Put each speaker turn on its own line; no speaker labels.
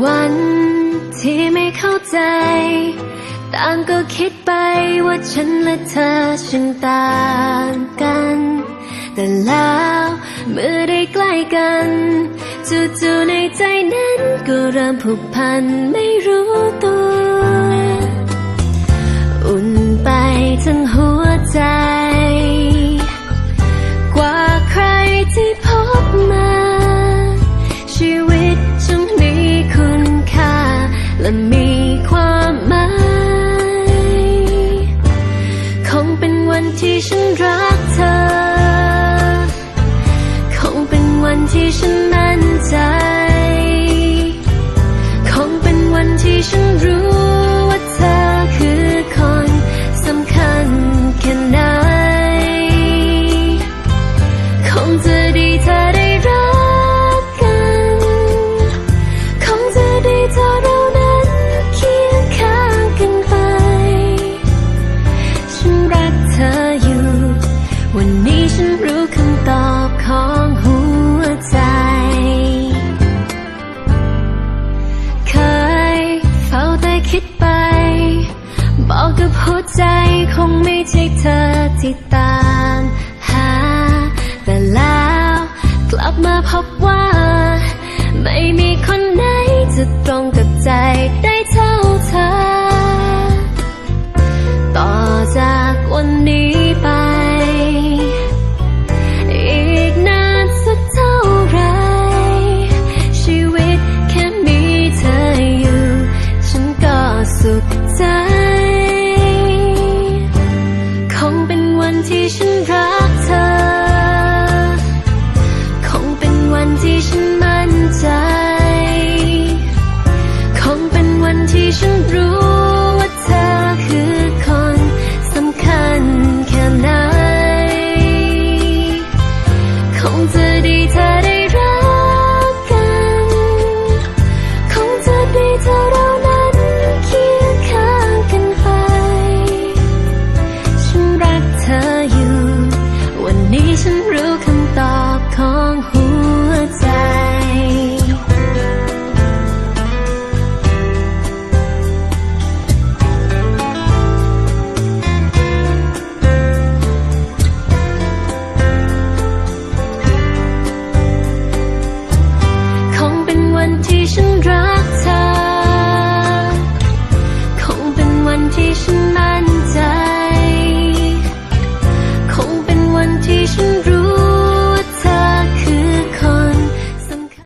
วันที่ไม่เข้าใจ ต่างก็คิดไปว่าฉันและเธอช่างต่างกัน แต่แล้วเมื่อได้ใกล้กันจู่ๆในใจนั้นก็เริ่มผูกพันไม่รู้ตัว อุ่นไปทั้งหัว มันมีความหมายคงเป็นวันที่ฉันรักเธอ คงเป็นวันที่ฉันนั้น ใช่เธอที่ตามหา แต่แล้วกลับมาพบว่า ไม่มีคนไหนจะตรงกับใจได้เท่าเธอ ต่อจากวันนี้ ฉันรู้ว่าเธอคือคนสำคัญแค่ไหน คงจะดีเธอได้รักกัน คงจะดีเธอเรานั้นเคียงข้างกันไป ฉันรักเธออยู่ วันนี้ฉันรู้ค่ะ